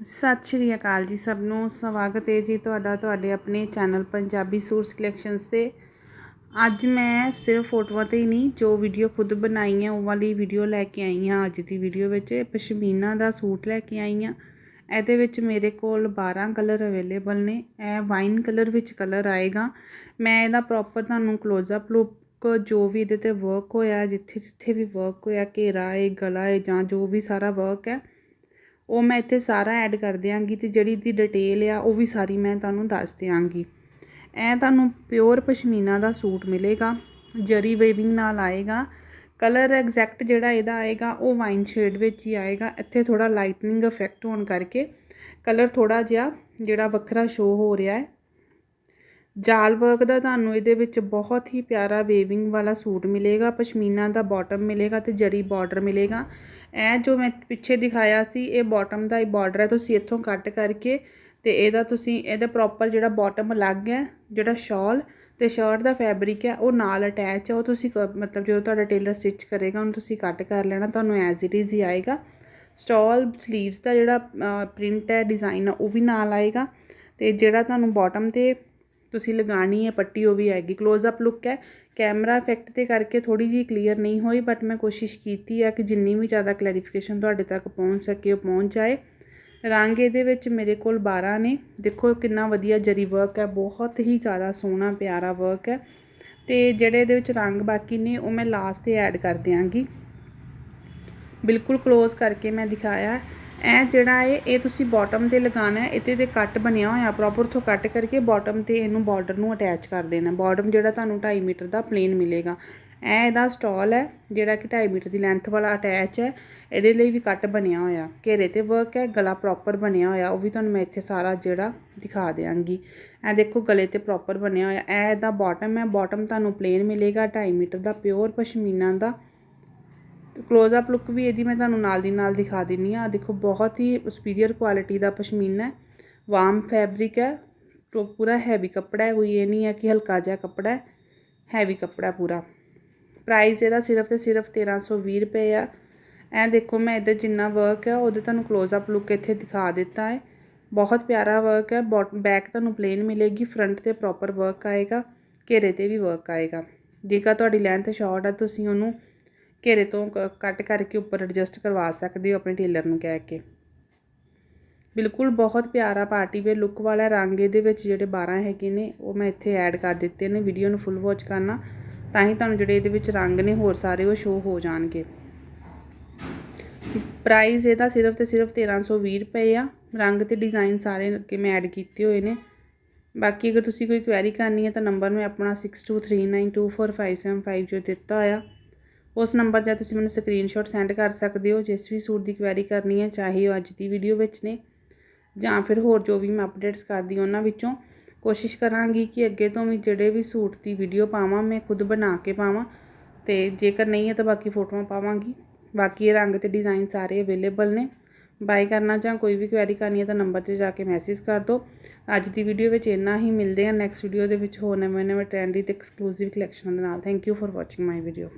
ਸਤਿ ਸ਼੍ਰੀ ਅਕਾਲ ਜੀ ਸਭ ਨੂੰ। ਸਵਾਗਤ ਹੈ ਜੀ ਤੁਹਾਡਾ, ਤੁਹਾਡੇ ਆਪਣੇ ਚੈਨਲ ਪੰਜਾਬੀ ਸੂਟਸ ਕਲੈਕਸ਼ਨਸ ਤੇ। ਅੱਜ ਮੈਂ ਸਿਰਫ ਫੋਟੋਆਂ ਤੇ ਹੀ ਨਹੀਂ, ਜੋ ਵੀਡੀਓ ਖੁਦ ਬਣਾਈ ਹੈ ਉਹ ਵਾਲੀ ਵੀਡੀਓ ਲੈ ਕੇ ਆਈ ਹਾਂ ਅੱਜ ਦੀ ਵੀਡੀਓ ਵਿੱਚ। ਪਸ਼ਮੀਨਾ ਦਾ ਸੂਟ ਲੈ ਕੇ ਆਈ ਹਾਂ। ਇਹਦੇ ਵਿੱਚ ਮੇਰੇ ਕੋਲ 12 ਕਲਰ ਅਵੇਲੇਬਲ ਨੇ। ਇਹ ਵਾਈਨ ਕਲਰ ਵਿੱਚ ਕਲਰ ਆਏਗਾ। ਮੈਂ ਇਹਦਾ ਪ੍ਰੋਪਰ ਤੁਹਾਨੂੰ ক্লোਜ਼ ਅਪ ਲੁੱਕ ਜੋ ਵੀ ਇਹਦੇ ਤੇ ਵਰਕ ਹੋਇਆ ਜਿੱਥੇ ਜਿੱਥੇ ਵੀ ਵਰਕ ਹੋਇਆ, ਘੇਰਾ ਹੈ ਗਲਾ ਹੈ ਜਾਂ ਜੋ ਵੀ ਸਾਰਾ ਵਰਕ ਹੈ ਉਹ ਮੈਂ ਇੱਥੇ ਸਾਰਾ ਐਡ ਕਰ ਦਿਆਂਗੀ ਤੇ ਜਿਹੜੀ ਦੀ ਡਿਟੇਲ ਆ, ਉਹ ਵੀ ਸਾਰੀ ਮੈਂ ਤੁਹਾਨੂੰ ਦੱਸ ਦਿਆਂਗੀ। ਇਹ ਤੁਹਾਨੂੰ ਪਿਓਰ ਪਸ਼ਮੀਨਾ ਦਾ ਸੂਟ ਮਿਲੇਗਾ, ਜਰੀ ਵੇਵਿੰਗ ਨਾਲ ਆਏਗਾ ਕਲਰ ਐਗਜ਼ੈਕਟ ਜਿਹੜਾ ਇਹਦਾ ਆਏਗਾ, ਉਹ ਵਾਈਨ ਸ਼ੇਡ ਵਿੱਚ ਹੀ ਆਏਗਾ। ਇੱਥੇ ਥੋੜਾ ਲਾਈਟਨਿੰਗ ਇਫੈਕਟ ਹੋਣ ਕਰਕੇ ਕਲਰ ਥੋੜਾ ਜਿਹਾ ਜਿਹੜਾ ਵੱਖਰਾ ਸ਼ੋ ਹੋ ਰਿਹਾ ਹੈ ਜਾਲ ਵਰਕ ਦਾ ਤੁਹਾਨੂੰ ਇਹਦੇ ਵਿੱਚ ਬਹੁਤ ਹੀ ਪਿਆਰਾ ਵੇਵਿੰਗ ਵਾਲਾ ਸੂਟ ਮਿਲੇਗਾ, ਪਸ਼ਮੀਨਾ ਦਾ ਬਾਟਮ ਮਿਲੇਗਾ ਤੇ ਜਰੀ ਬਾਰਡਰ ਮਿਲੇਗਾ। ਇਹ ਜੋ ਮੈਂ ਪਿੱਛੇ ਦਿਖਾਇਆ ਸੀ, ਇਹ ਬਾਟਮ ਦਾ ਹੀ ਬਾਰਡਰ ਹੈ, ਤੁਸੀਂ ਇੱਥੋਂ ਕੱਟ ਕਰਕੇ ਤੇ ਇਹਦਾ ਤੁਸੀਂ, ਇਹਦਾ ਪ੍ਰੋਪਰ ਜਿਹੜਾ ਬਾਟਮ ਅਲੱਗ ਹੈ, ਜਿਹੜਾ ਸ਼ਾਲ ਤੇ ਸ਼ਰਟ ਦਾ ਫੈਬਰਿਕ ਹੈ, ਉਹ ਨਾਲ ਅਟੈਚ ਹੈ, ਉਹ ਤੁਸੀਂ ਮਤਲਬ ਜਦੋਂ ਤੁਹਾਡਾ ਟੇਲਰ ਸਟਿਚ ਕਰੇਗਾ, ਉਹਨੂੰ ਤੁਸੀਂ ਕੱਟ ਕਰ ਲੈਣਾ, ਤੁਹਾਨੂੰ ਐਜ਼ ਇਟ ਇਜ਼ ਹੀ ਆਏਗਾ। ਸਟਾਲ ਸਲੀਵਸ ਦਾ ਜਿਹੜਾ ਪ੍ਰਿੰਟ ਹੈ ਡਿਜ਼ਾਈਨ ਹੈ, ਉਹ ਵੀ ਨਾਲ ਆਏਗਾ ਤੇ ਜਿਹੜਾ ਤੁਹਾਨੂੰ ਬਾਟਮ ਤੇ ਤੁਸੀਂ ਲਗਾਣੀ ਹੈ, ਪੱਟੀ ਉਹ ਵੀ ਆਏਗੀ। ক্লোਜ਼ ਅਪ ਲੁੱਕ ਹੈ। ਕੈਮਰਾ ਇਫੈਕਟ ਤੇ ਕਰਕੇ ਥੋੜੀ ਜੀ ਕਲੀਅਰ ਨਹੀਂ ਹੋਈ ਬਟ ਮੈਂ ਕੋਸ਼ਿਸ਼ ਕੀਤੀ ਹੈ ਕਿ ਜਿੰਨੀ ਵੀ ਜ਼ਿਆਦਾ ਕਲੈਰੀਫਿਕੇਸ਼ਨ ਤੁਹਾਡੇ ਤੱਕ ਪਹੁੰਚ ਸਕੇ, ਉਹ ਪਹੁੰਚ ਜਾਏ। ਰੰਗ ਇਹਦੇ ਵਿੱਚ ਮੇਰੇ ਕੋਲ 12 ਨੇ। ਦੇਖੋ ਕਿੰਨਾ ਵਧੀਆ ਜਰੀ ਵਰਕ ਹੈ। ਬਹੁਤ ਹੀ ਜ਼ਿਆਦਾ ਸੋਹਣਾ, ਪਿਆਰਾ ਵਰਕ ਹੈ। ਤੇ ਜਿਹੜੇ ਇਹਦੇ ਵਿੱਚ ਰੰਗ ਬਾਕੀ ਨੇ, ਉਹ ਮੈਂ ਲਾਸਟ ਤੇ ਐਡ ਕਰ ਦਿਆਂਗੀ। ਬਿਲਕੁਲ ক্লোਜ਼ ਕਰਕੇ ਮੈਂ ਦਿਖਾਇਆ। ਇਹ ਜਿਹੜਾ ਹੈ, ਇਹ ਤੁਸੀਂ ਬਾਟਮ ਤੇ ਲਗਾਣਾ ਹੈ ਇਹਦੇ ਤੇ ਕੱਟ ਬਣਿਆ ਹੋਇਆ ਪ੍ਰੋਪਰ ਤੋਂ ਕੱਟ ਕਰਕੇ ਬਾਟਮ ਤੇ ਇਹਨੂੰ ਬਾਰਡਰ ਨੂੰ ਅਟੈਚ ਕਰ ਦੇਣਾ। ਬਾਟਮ ਜਿਹੜਾ ਤੁਹਾਨੂੰ 2.5 ਮੀਟਰ ਦਾ ਪਲੇਨ ਮਿਲੇਗਾ। ਇਹ ਇਹਦਾ ਸਟਾਲ ਹੈ, ਜਿਹੜਾ ਕਿ 2.5 ਮੀਟਰ ਦੀ ਲੈਂਥ ਵਾਲਾ ਅਟੈਚ ਹੈ। ਇਹਦੇ ਲਈ ਵੀ ਕੱਟ ਬਣਿਆ ਹੋਇਆ। ਘੇਰੇ ਤੇ ਵਰਕ ਹੈ, ਗਲਾ ਪ੍ਰੋਪਰ ਬਣਿਆ ਹੋਇਆ। ਉਹ ਵੀ ਤੁਹਾਨੂੰ ਮੈਂ ਇੱਥੇ ਸਾਰਾ ਜਿਹੜਾ ਦਿਖਾ ਦਿਆਂਗੀ। ਇਹ ਦੇਖੋ ਗਲੇ ਤੇ ਪ੍ਰੋਪਰ ਬਣਿਆ ਹੋਇਆ। ਇਹ ਇਹਦਾ ਬਾਟਮ ਹੈ। ਬਾਟਮ ਤੁਹਾਨੂੰ ਪਲੇਨ ਮਿਲੇਗਾ। 2.5 ਮੀਟਰ ਦਾ ਪਿਓਰ ਪਸ਼ਮੀਨਾ ਦਾ ਕਲੋਜ਼ ਅਪ ਲੁੱਕ ਵੀ ਇਹਦੀ ਮੈਂ ਤੁਹਾਨੂੰ ਨਾਲ ਦੀ ਨਾਲ ਦਿਖਾ ਦਿੰਨੀ ਆ ਦੇਖੋ, ਬਹੁਤ ਹੀ ਸੁਪੀਰੀਅਰ ਕੁਆਲਿਟੀ ਦਾ ਪਸ਼ਮੀਨਾ ਹੈ। ਵਾਰਮ ਫੈਬਰਿਕ ਹੈ। ਪੂਰਾ ਹੈਵੀ ਕੱਪੜਾ ਹੈ। ਕੋਈ ਇਹ ਨਹੀਂ ਹੈ ਕਿ ਹਲਕਾ ਜਿਹਾ ਕੱਪੜਾ ਹੈ। ਹੈਵੀ ਕੱਪੜਾ ਪੂਰਾ। ਪ੍ਰਾਈਸ ਇਹਦਾ ਸਿਰਫ ਤੇ ਸਿਰਫ 1320 ਰੁਪਏ ਆ। ਐ ਦੇਖੋ, ਮੈਂ ਇਹਦੇ ਜਿੰਨਾ ਵਰਕ ਹੈ, ਉਹਦੇ ਤੁਹਾਨੂੰ ਕਲੋਜ਼ ਅਪ ਲੁੱਕ ਇੱਥੇ ਦਿਖਾ ਦਿੱਤਾ ਹੈ। ਬਹੁਤ ਪਿਆਰਾ ਵਰਕ ਹੈ। ਬੈਕ ਤੁਹਾਨੂੰ ਪਲੇਨ ਮਿਲੇਗੀ। ਫਰੰਟ ਤੇ ਪ੍ਰੋਪਰ ਵਰਕ ਆਏਗਾ। ਘੇਰੇ ਤੇ ਵੀ ਵਰਕ ਆਏਗਾ। ਜੇਕਰ ਤੁਹਾਡੀ ਲੈਂਥ ਸ਼ਾਰਟ ਹੈ, ਤੁਸੀਂ ਉਹਨੂੰ ਘੇਰੇ ਤੋਂ ਕੱਟ ਕਰਕੇ ਉੱਪਰ ਐਡਜਸਟ ਕਰਵਾ ਸਕਦੇ ਹੋ ਆਪਣੇ ਟੇਲਰ ਨੂੰ ਕਹਿ ਕੇ। ਬਿਲਕੁਲ ਬਹੁਤ ਪਿਆਰਾ ਪਾਰਟੀ ਵੇਅਰ ਲੁੱਕ ਵਾਲਾ ਰੰਗ ਇਹਦੇ ਵਿੱਚ ਜਿਹੜੇ 12 ਹੈਗੇ ਨੇ, ਉਹ ਮੈਂ ਇੱਥੇ ਐਡ ਕਰ ਦਿੱਤੇ ਨੇ। ਵੀਡੀਓ ਨੂੰ ਫੁੱਲ ਵਾਚ ਕਰਨਾ, ਤਾਂ ਹੀ ਤੁਹਾਨੂੰ ਜਿਹੜੇ ਇਹਦੇ ਵਿੱਚ ਰੰਗ ਨੇ ਹੋਰ ਸਾਰੇ ਉਹ ਸ਼ੋ ਹੋ ਜਾਣਗੇ। ਪ੍ਰਾਈਸ ਇਹਦਾ ਸਿਰਫ ਤੇ ਸਿਰਫ 1320 ਰੁਪਏ ਆ। ਰੰਗ ਤੇ ਡਿਜ਼ਾਈਨ ਸਾਰੇ ਕਿ ਮੈਂ ਐਡ ਕੀਤੇ ਹੋਏ ਨੇ। ਬਾਕੀ ਅਗਰ ਤੁਸੀਂ ਕੋਈ ਕੁਐਰੀ ਕਰਨੀ ਹੈ ਤਾਂ ਨੰਬਰ ਮੈਂ ਆਪਣਾ 6239245750 ਜੋ ਦਿੱਤਾ ਹੋਇਆ। ਉਸ ਨੰਬਰ 'ਤੇ ਤੁਸੀਂ ਮੈਨੂੰ ਸਕਰੀਨਸ਼ਾਟ ਸੈਂਡ ਕਰ ਸਕਦੇ ਹੋ, ਜਿਸ ਵੀ ਸੂਟ ਦੀ ਕੁਐਰੀ ਕਰਨੀ ਹੈ, ਚਾਹੇ ਉਹ ਅੱਜ ਦੀ ਵੀਡੀਓ ਵਿੱਚ ਨੇ, ਜਾਂ ਫਿਰ ਹੋਰ ਜੋ ਵੀ ਮੈਂ ਅਪਡੇਟਸ ਕਰਦੀ ਉਹਨਾਂ ਵਿੱਚੋਂ। ਕੋਸ਼ਿਸ਼ ਕਰਾਂਗੀ ਕਿ ਅੱਗੇ ਤੋਂ ਵੀ ਜਿਹੜੇ ਵੀ ਸੂਟ ਦੀ ਵੀਡੀਓ ਪਾਵਾਂ, ਮੈਂ ਖੁਦ ਬਣਾ ਕੇ ਪਾਵਾਂ, ਤੇ ਜੇਕਰ ਨਹੀਂ ਹੈ ਤਾਂ ਬਾਕੀ ਫੋਟੋਆਂ ਪਾਵਾਂਗੀ। ਬਾਕੀ ਇਹ ਰੰਗ ਤੇ ਡਿਜ਼ਾਈਨ ਸਾਰੇ ਅਵੇਲੇਬਲ ਨੇ। ਬਾਈ ਕਰਨਾ ਜਾਂ ਕੋਈ ਵੀ ਕੁਐਰੀ ਕਰਨੀ ਹੈ ਤਾਂ ਨੰਬਰ ਤੇ ਜਾ ਕੇ ਮੈਸੇਜ ਕਰ ਦਿਓ। ਅੱਜ ਦੀ ਵੀਡੀਓ ਵਿੱਚ ਇੰਨਾ ਹੀ, ਮਿਲਦੇ ਹਾਂ ਨੈਕਸਟ ਵੀਡੀਓ ਦੇ ਵਿੱਚ ਹੋਰ ਨਵੇਂ ਨਵੇਂ ਟ੍ਰੈਂਡੀ ਤੇ ਐਕਸਕਲੂਸਿਵ ਕਲੈਕਸ਼ਨਾਂ ਦੇ ਨਾਲ। Thank you for watching my video